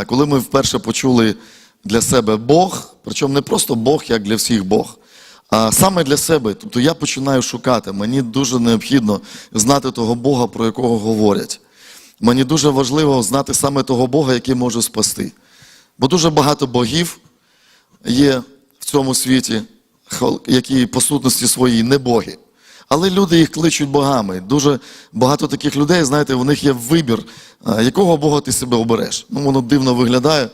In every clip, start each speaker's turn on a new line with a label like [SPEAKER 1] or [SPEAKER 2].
[SPEAKER 1] е, коли ми вперше почули для себе Бог, причому не просто Бог, як для всіх Бог, а саме для себе. Тобто я починаю шукати. Мені дуже необхідно знати того Бога, про якого говорять. Мені дуже важливо знати саме того Бога, який може спасти. Бо дуже багато богів є в цьому світі, які по сутності своїй не боги. Але люди їх кличуть богами. Дуже багато таких людей, знаєте, у них є вибір, якого Бога ти себе обереш. Ну, воно дивно виглядає.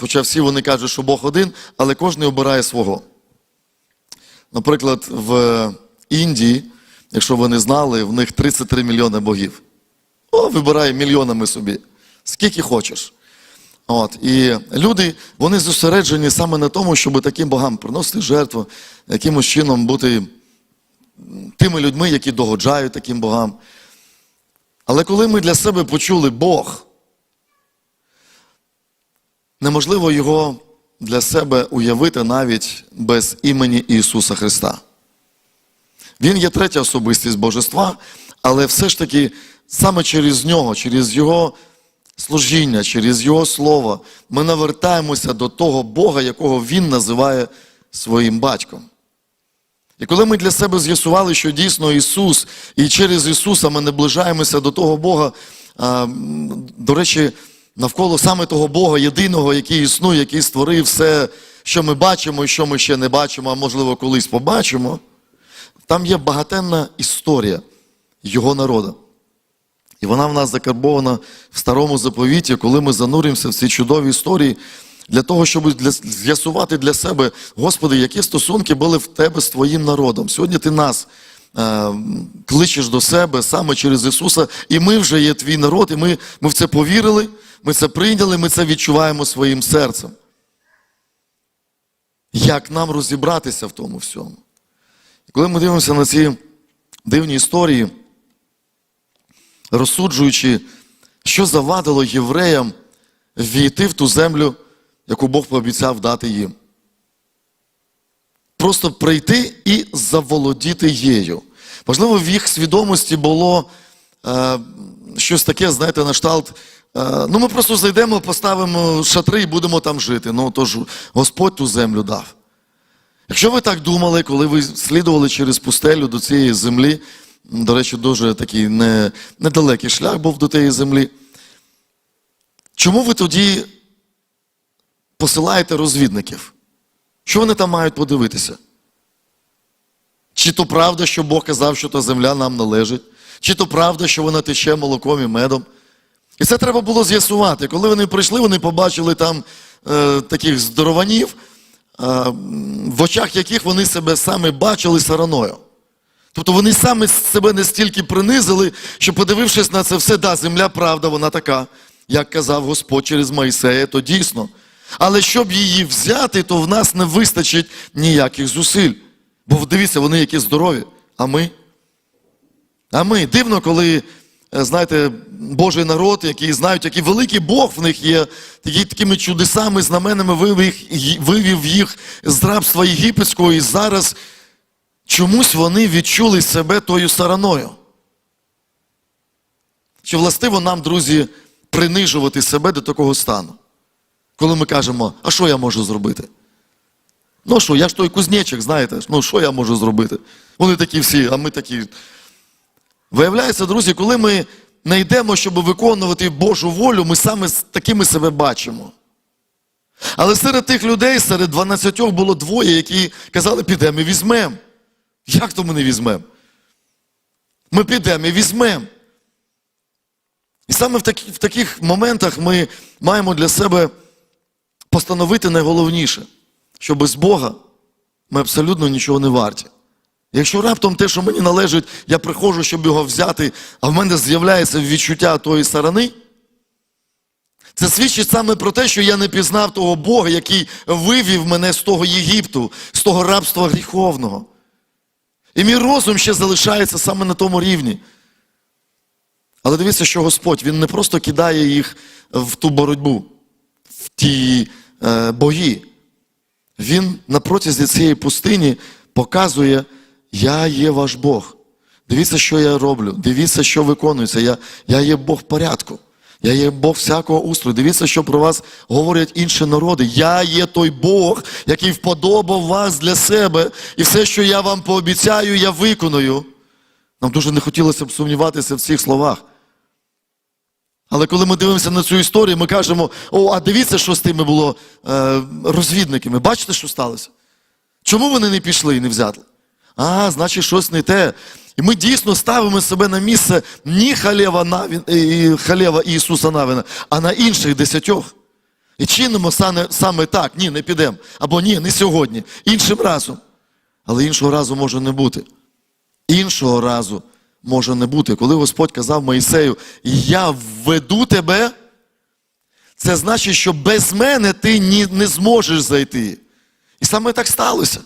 [SPEAKER 1] Хоча всі вони кажуть, що Бог один, але кожен обирає свого. Наприклад, в Індії, якщо ви не знали, в них 33 мільйони богів. О, вибирай мільйонами собі, скільки хочеш. От, і люди, вони зосереджені саме на тому, щоб таким богам приносити жертву, якимось чином бути тими людьми, які догоджають таким богам. Але коли ми для себе почули Бог, неможливо його для себе уявити навіть без імені Ісуса Христа. Він є третя особистість Божества, але все ж таки саме через нього, через Його служіння, через Його Слово, ми навертаємося до того Бога, якого Він називає своїм батьком. І коли ми для себе з'ясували, що дійсно Ісус, і через Ісуса ми наближаємося до того Бога, до речі, навколо саме того Бога, єдиного, який існує, який створив все, що ми бачимо і що ми ще не бачимо, а можливо колись побачимо, там є багатенна історія Його народу. І вона в нас закарбована в старому заповіті, коли ми зануримося в ці чудові історії, для того, щоб з'ясувати для себе, Господи, які стосунки були в тебе з Твоїм народом. Сьогодні ти нас е, кличеш до себе саме через Ісуса, і ми вже є твій народ, і ми, ми в це повірили, ми це прийняли, ми це відчуваємо своїм серцем. Як нам розібратися в тому всьому? Коли ми дивимося на ці дивні історії, розсуджуючи, що завадило євреям війти в ту землю, яку Бог пообіцяв дати їм. Просто прийти і заволодіти її. Можливо, в їх свідомості було е, щось таке, знаєте, на кшталт. Е, ну, ми просто зайдемо, поставимо шатри і будемо там жити. Ну, тож Господь ту землю дав. Якщо ви так думали, коли ви слідували через пустелю до цієї землі, до речі, дуже такий не, недалекий шлях був до тієї землі, чому ви тоді посилаєте розвідників? Що вони там мають подивитися? Чи то правда, що Бог казав, що та земля нам належить? Чи то правда, що вона тече молоком і медом? І це треба було з'ясувати. Коли вони прийшли, вони побачили там е, таких здорованів, е, в очах яких вони себе саме бачили сараною. Тобто вони саме себе настільки принизили, що, подивившись на це все, да, земля правда, вона така, як казав Господь через Моїсея, то дійсно. Але щоб її взяти, то в нас не вистачить ніяких зусиль. Бо дивіться, вони які здорові, а ми. А ми дивно, коли, е, знаєте, Божий народ, який знають, який великий Бог в них є, такими чудесами, знаменами вивів їх, з рабства єгипетського, і зараз чомусь вони відчули себе тою сараною. Чи властиво нам, друзі, принижувати себе до такого стану? Коли ми кажемо, а що я можу зробити? Ну що, я ж той кузнечик, знаєте, ну що я можу зробити? Вони такі всі, а ми такі. Виявляється, друзі, коли ми не йдемо, щоб виконувати Божу волю, ми саме такими себе бачимо. Але серед тих людей, серед 12 було двоє, які казали, підемо і візьмемо. Як то ми не візьмемо? Ми підемо і візьмемо. І саме в, таких моментах ми маємо для себе постановити найголовніше, що без Бога ми абсолютно нічого не варті. Якщо раптом те, що мені належить, я приходжу, щоб його взяти, а в мене з'являється відчуття тої сторони, це свідчить саме про те, що я не пізнав того Бога, який вивів мене з того Єгипту, з того рабства гріховного. І мій розум ще залишається саме на тому рівні. Але дивіться, що Господь, Він не просто кидає їх в ту боротьбу, в ті бої. Він на протязі цієї пустині показує, я є ваш Бог. Дивіться, що я роблю, дивіться, що виконується. Я, я є Бог порядку. Я є Бог всякого устрою. Дивіться, що про вас говорять інші народи. Я є той Бог, який вподобав вас для себе, і все, що я вам пообіцяю, я виконую. Нам дуже не хотілося б сумніватися в цих словах. Але коли ми дивимося на цю історію, ми кажемо: о, а дивіться, що з тими було е, розвідниками. Бачите, що сталося? Чому вони не пішли і не взяли? А, значить, щось не те. І ми дійсно ставимо себе на місце ні Халева, Навін, і Халева Ісуса Навина, а на інших десятьох. І чинимо саме, саме так, ні, не підемо. Або ні, не сьогодні, іншим разом. Але іншого разу може не бути. Іншого разу може не бути. Коли Господь казав Моїсею, я введу тебе, це значить, що без мене ти ні, не зможеш зайти. І саме так сталося.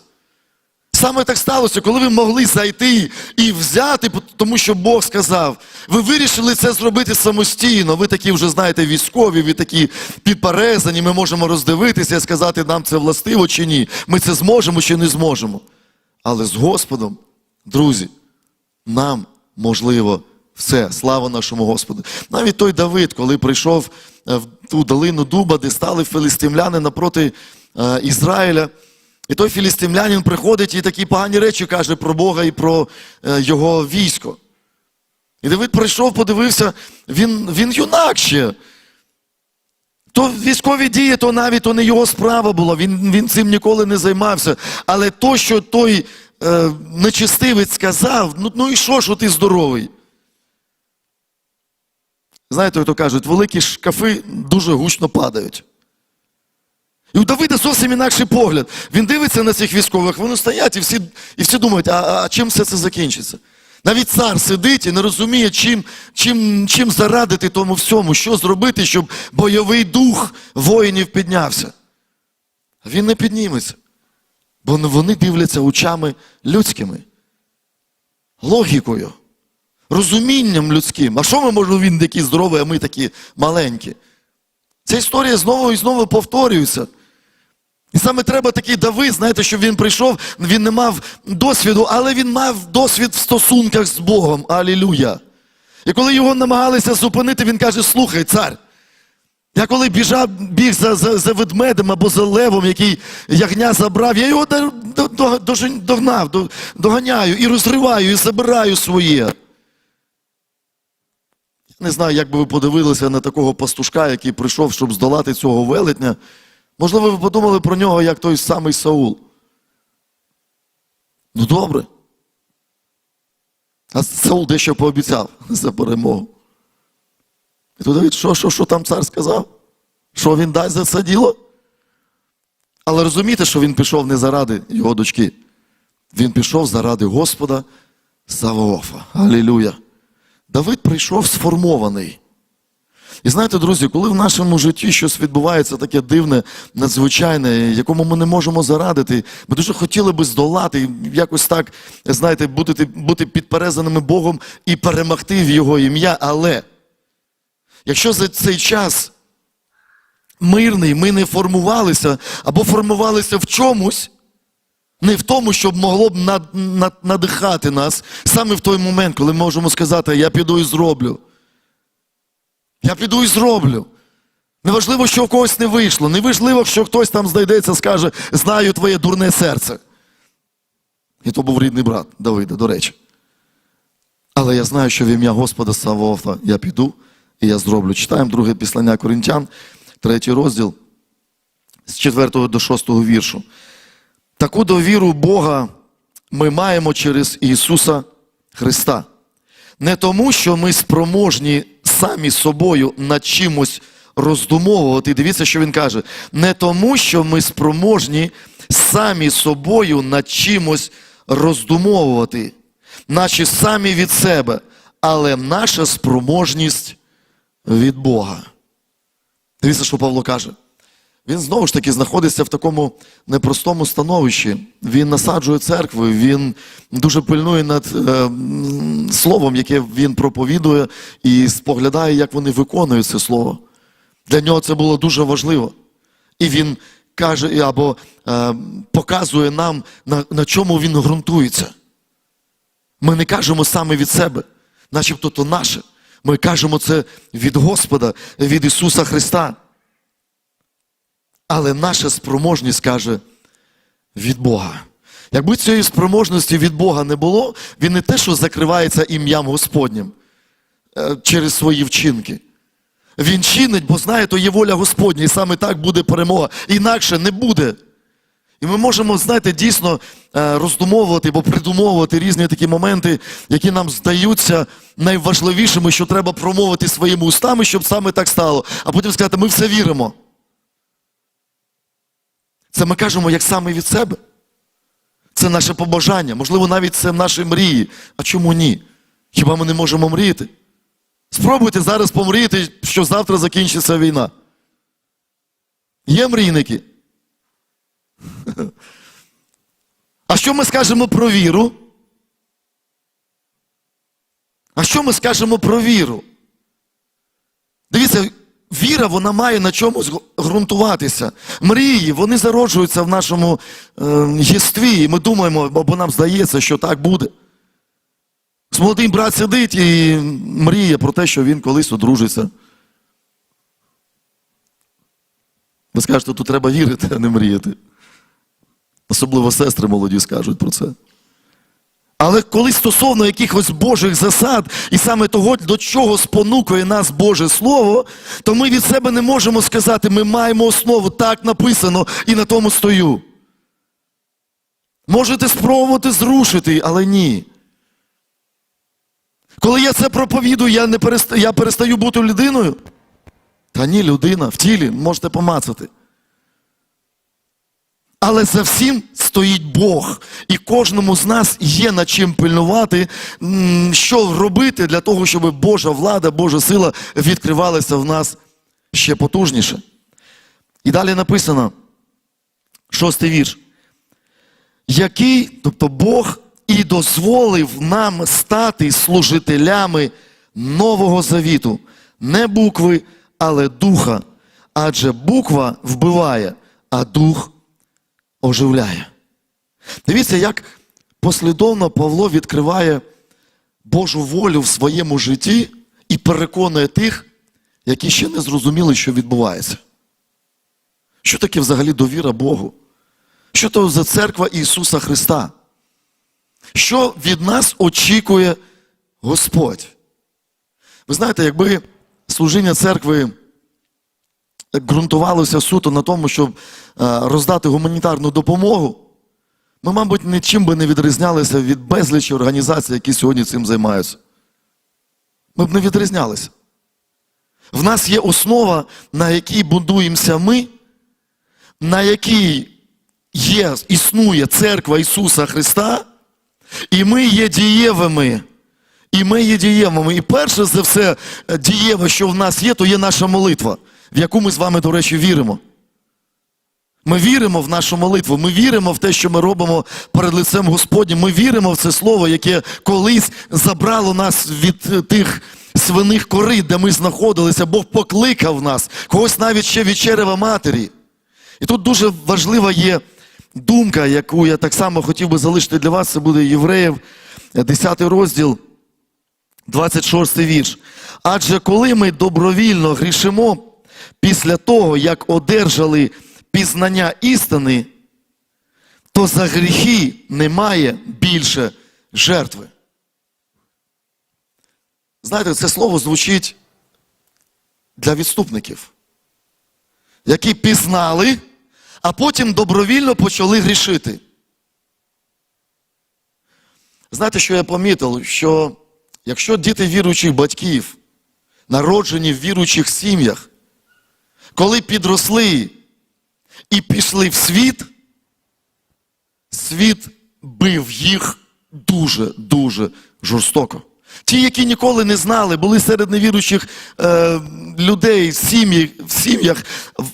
[SPEAKER 1] Саме так сталося, коли ви могли зайти і взяти, тому що Бог сказав, ви вирішили це зробити самостійно. Ви такі вже знаєте військові, ви такі підперезані, ми можемо роздивитися і сказати, нам це властиво чи ні. Ми це зможемо чи не зможемо. Але з Господом, друзі, нам можливо все. Слава нашому Господу. Навіть той Давид, коли прийшов е, в ту долину Дуба, де стали филистимляни напроти е, Ізраїля. І той філістимлянин приходить і такі погані речі каже про Бога і про е, його військо. І Давид прийшов, подивився, він, він юнак ще. То військові дії, то навіть то не його справа була, він, він цим ніколи не займався. Але то, що той е, нечистивець сказав, ну, ну і що, що ти здоровий? Знаєте, то кажуть, великі шкафи дуже гучно падають. І у Давида зовсім інакший погляд. Він дивиться на цих військових, вони стоять і всі, і всі думають, а, а чим все це закінчиться? Навіть цар сидить і не розуміє, чим, чим, чим зарадити тому всьому, що зробити, щоб бойовий дух воїнів піднявся. Він не підніметься. Бо вони дивляться очами людськими, логікою, розумінням людським. А що ми можемо він такий здоровий, а ми такі маленькі? Ця історія знову і знову повторюється. І саме треба такий Давид, знаєте, щоб він прийшов, він не мав досвіду, але він мав досвід в стосунках з Богом. Алілюя. І коли його намагалися зупинити, він каже: слухай, цар. Я коли біжав, біг за, за, за ведмедем або за левом, який ягня забрав, я його до- до- до- догнав, до- доганяю і розриваю, і забираю своє. Не знаю, як би ви подивилися на такого пастушка, який прийшов, щоб здолати цього велетня. Можливо, ви подумали про нього, як той самий Саул. Ну добре. А Саул дещо пообіцяв за перемогу. І тут Давид, що, що, що там цар сказав? Що він дасть за це діло? Але розумієте, що він пішов не заради його дочки. Він пішов заради Господа Саваофа. Алілюя. Давид прийшов сформований. І знаєте, друзі, коли в нашому житті щось відбувається таке дивне, надзвичайне, якому ми не можемо зарадити, ми дуже хотіли би здолати, якось так, знаєте, бути, бути підперезаними Богом і перемогти в Його ім'я. Але якщо за цей час мирний ми не формувалися або формувалися в чомусь, не в тому, щоб могло б над, над, надихати нас саме в той момент, коли ми можемо сказати, я піду і зроблю. Я піду і зроблю. Неважливо, що в когось не вийшло. Неважливо, що хтось там знайдеться, скаже, знаю твоє дурне серце. І то був рідний брат Давида, до речі. Але я знаю, що в ім'я Господа Савоофа я піду і я зроблю. Читаємо друге післання Коринтян, третій розділ з 4 до 6 віршу. Таку довіру Бога ми маємо через Ісуса Христа. Не тому, що ми спроможні самі собою над чимось роздумовувати. Дивіться, що він каже. Не тому, що ми спроможні самі собою над чимось роздумовувати, наче самі від себе, але наша спроможність від Бога. Дивіться, що Павло каже. Він знову ж таки знаходиться в такому непростому становищі. Він насаджує церкву, він дуже пильнує над е, словом, яке він проповідує, і споглядає, як вони виконують це слово. Для нього це було дуже важливо. І він каже або е, показує нам, на, на чому він ґрунтується. Ми не кажемо саме від себе, начебто то наше. Ми кажемо це від Господа, від Ісуса Христа. Але наша спроможність каже від Бога. Якби цієї спроможності від Бога не було, він не те, що закривається ім'ям Господнім е, через свої вчинки. Він чинить, бо знає, то є воля Господня, і саме так буде перемога. Інакше не буде. І ми можемо, знаєте, дійсно е, роздумовувати або придумовувати різні такі моменти, які нам здаються найважливішими, що треба промовити своїми устами, щоб саме так стало. А потім сказати, ми все віримо. Це ми кажемо як саме від себе. Це наше побажання. Можливо, навіть це наші мрії. А чому ні? Хіба ми не можемо мріяти? Спробуйте зараз помріяти, що завтра закінчиться війна. Є мрійники? А що ми скажемо про віру? А що ми скажемо про віру? Дивіться, віра вона має на чомусь ґрунтуватися. Мрії, вони зароджуються в нашому е, єстві, і ми думаємо, або нам здається, що так буде. Молодий брат сидить і мріє про те, що він колись одружиться. Ви скажете, тут треба вірити, а не мріяти. Особливо сестри молоді скажуть про це. Але коли стосовно якихось Божих засад, і саме того, до чого спонукує нас Боже Слово, то ми від себе не можемо сказати, ми маємо основу, так написано, і на тому стою. Можете спробувати зрушити, але ні. Коли я це проповідую, я, не переста... я перестаю бути людиною. Та ні, людина в тілі, можете помацати. Але за всім стоїть Бог. І кожному з нас є над чим пильнувати, що робити для того, щоб Божа влада, Божа сила відкривалася в нас ще потужніше. І далі написано, шостий вірш. Який, тобто Бог і дозволив нам стати служителями Нового Завіту, не букви, але духа. Адже буква вбиває, а дух оживляє. Дивіться, як послідовно Павло відкриває Божу волю в своєму житті і переконує тих, які ще не зрозуміли, що відбувається. Що таке взагалі довіра Богу? Що то за церква Ісуса Христа? Що від нас очікує Господь? Ви знаєте, якби служіння церкви ґрунтувалося суто на тому, щоб е, роздати гуманітарну допомогу, ми, мабуть, нічим би не відрізнялися від безлічі організацій, які сьогодні цим займаються. Ми б не відрізнялися. В нас є основа, на якій будуємося ми, на якій є, існує церква Ісуса Христа, і ми є дієвими. І ми є дієвими. І перше за все е, дієве, що в нас є, то є наша молитва, в яку ми з вами, до речі, віримо. Ми віримо в нашу молитву, ми віримо в те, що ми робимо перед лицем Господнім. Ми віримо в це слово, яке колись забрало нас від е, тих свиних корит, де ми знаходилися. Бог покликав нас, когось навіть ще від черева матері. І тут дуже важлива є думка, яку я так само хотів би залишити для вас. Це буде Євреїв, 10 розділ, 26 вірш. Адже коли ми добровільно грішимо після того, як одержали пізнання істини, то за гріхи немає більше жертви. Знаєте, це слово звучить для відступників, які пізнали, а потім добровільно почали грішити. Знаєте, що я помітив? Що якщо діти віруючих батьків, народжені в віруючих сім'ях, коли підросли і пішли в світ, світ бив їх дуже-дуже жорстоко. Ті, які ніколи не знали, були серед невіруючих е, людей сім'ї, в сім'ях, в,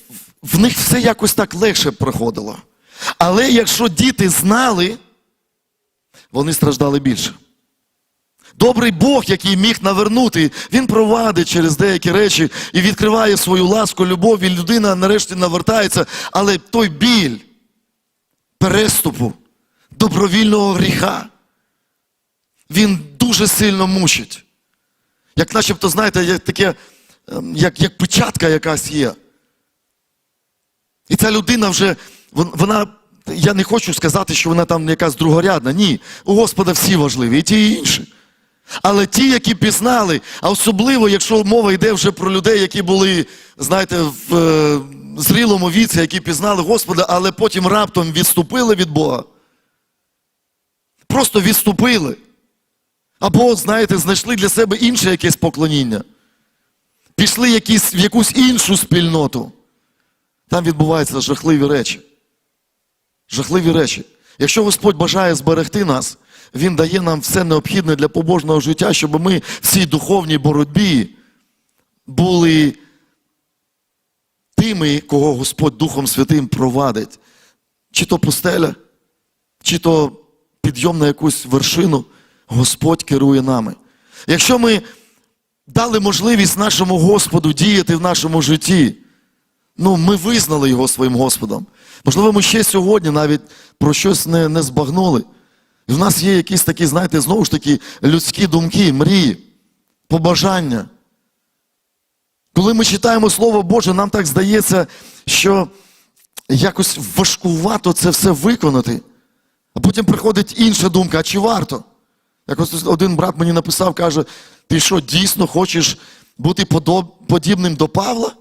[SPEAKER 1] в них все якось так легше проходило. Але якщо діти знали, вони страждали більше. Добрий Бог, який міг навернути, він провадить через деякі речі і відкриває свою ласку, любов, і людина нарешті навертається. Але той біль переступу, добровільного гріха, він дуже сильно мучить. Як начебто, знаєте, як таке, ем, як, як печатка якась є. І ця людина вже, вона, я не хочу сказати, що вона там якась другорядна. Ні, у Господа всі важливі, і ті, і інші. Але ті, які пізнали, а особливо, якщо мова йде вже про людей, які були, знаєте, в е, зрілому віці, які пізнали Господа, але потім раптом відступили від Бога. Просто відступили. Або, знаєте, знайшли для себе інше якесь поклоніння. Пішли якісь, в якусь іншу спільноту. Там відбуваються жахливі речі. Жахливі речі. Якщо Господь бажає зберегти нас, Він дає нам все необхідне для побожного життя, щоб ми в цій духовній боротьбі були тими, кого Господь Духом Святим провадить. Чи то пустеля, чи то підйом на якусь вершину, Господь керує нами. Якщо ми дали можливість нашому Господу діяти в нашому житті, ну, ми визнали його своїм Господом. Можливо, ми ще сьогодні навіть про щось не, не збагнули. І в нас є якісь такі, знаєте, знову ж таки, людські думки, мрії, побажання. Коли ми читаємо Слово Боже, нам так здається, що якось важкувато це все виконати. А потім приходить інша думка, а чи варто? Якось один брат мені написав, каже, ти що, дійсно хочеш бути подібним до Павла?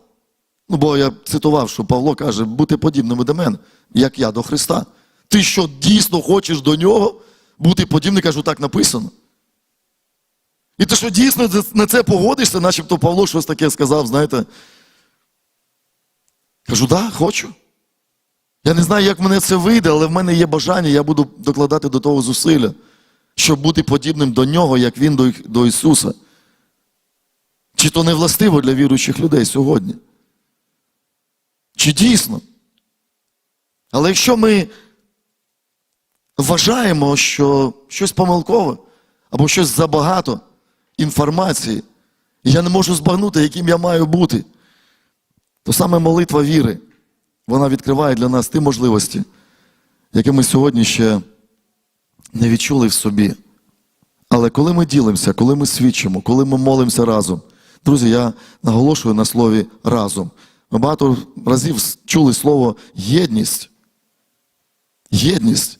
[SPEAKER 1] Ну, бо я цитував, що Павло каже, бути подібними до мене, як я до Христа. Ти що дійсно хочеш до нього бути подібним, кажу, так написано. І ти що дійсно на це погодишся, начебто Павло щось таке сказав, знаєте. Кажу, так, да, хочу. Я не знаю, як мене це вийде, але в мене є бажання, я буду докладати до того зусилля, щоб бути подібним до нього, як він до, до Ісуса. Чи то не властиво для віруючих людей сьогодні? Чи дійсно? Але якщо ми вважаємо, що щось помилкове або щось забагато інформації, і я не можу збагнути, яким я маю бути, то саме молитва віри, вона відкриває для нас ті можливості, які ми сьогодні ще не відчули в собі. Але коли ми ділимося, коли ми свідчимо, коли ми молимося разом, друзі, я наголошую на слові разом. Ми багато разів чули слово єдність. Єдність.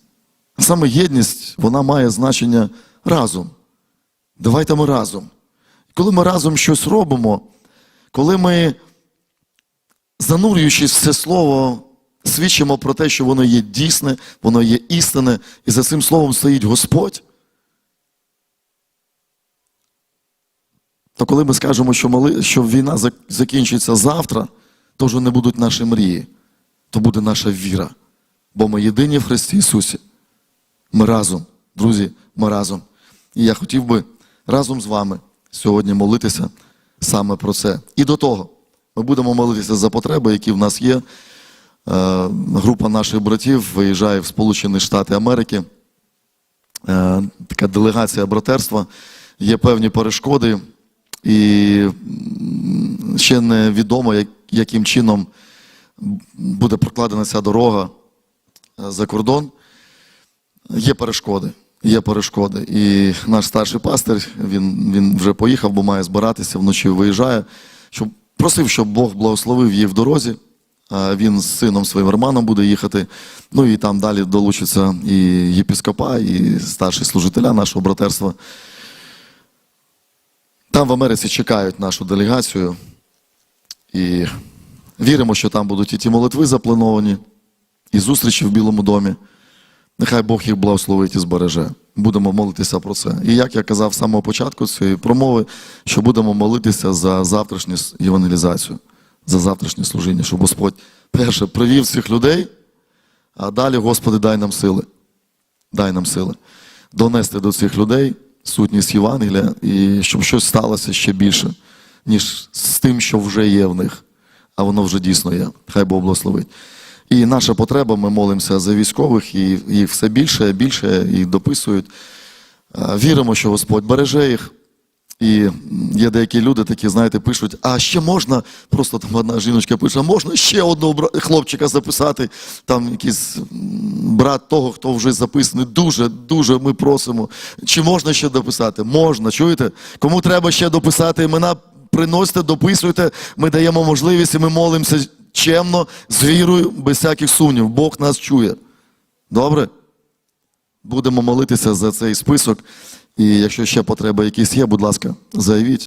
[SPEAKER 1] Саме єдність, вона має значення разом. Давайте ми разом. Коли ми разом щось робимо, коли ми, занурюючись в це слово, свідчимо про те, що воно є дійсне, воно є істинне, і за цим словом стоїть Господь, то коли ми скажемо, що, моли, що війна закінчиться завтра, то вже не будуть наші мрії, то буде наша віра. Бо ми єдині в Христі Ісусі. Ми разом, друзі, ми разом. І я хотів би разом з вами сьогодні молитися саме про це. І до того ми будемо молитися за потреби, які в нас є. Е, Група наших братів виїжджає в Сполучені Штати Америки. Е, Така делегація братерства. Є певні перешкоди, і ще не відомо, яким чином буде прокладена ця дорога е, за кордон. Є перешкоди. Є перешкоди. І наш старший пастир, він, він вже поїхав, бо має збиратися, вночі виїжджає. Щоб, просив, щоб Бог благословив її в дорозі. Він з сином своїм Романом буде їхати. Ну і там далі долучиться і єпіскопа, і старші служителя нашого братерства. Там в Америці чекають нашу делегацію. І віримо, що там будуть і ті молитви заплановані, і зустрічі в Білому домі. Нехай Бог їх благословить і збереже. Будемо молитися про це. І як я казав з самого початку цієї промови, що будемо молитися за завтрашню євангелізацію, за завтрашнє служіння, щоб Господь перше привів цих людей, а далі, Господи, дай нам сили. Дай нам сили донести до цих людей сутність Євангелія і щоб щось сталося ще більше, ніж з тим, що вже є в них, а воно вже дійсно є. Хай Бог благословить. І наша потреба, ми молимося за військових, і їх все більше, більше і дописують. Віримо, що Господь береже їх. І є деякі люди такі, знаєте, пишуть, а ще можна, просто там одна жіночка пише, можна ще одного хлопчика записати, там якийсь брат того, хто вже записаний. Дуже, дуже ми просимо. Чи можна ще дописати? Можна, чуєте? Кому треба ще дописати імена, приносите, дописуйте, ми даємо можливість і ми молимося чемно, з вірою, без всяких сумнів. Бог нас чує. Добре? Будемо молитися за цей список. І якщо ще потреби якісь є, будь ласка, заявіть.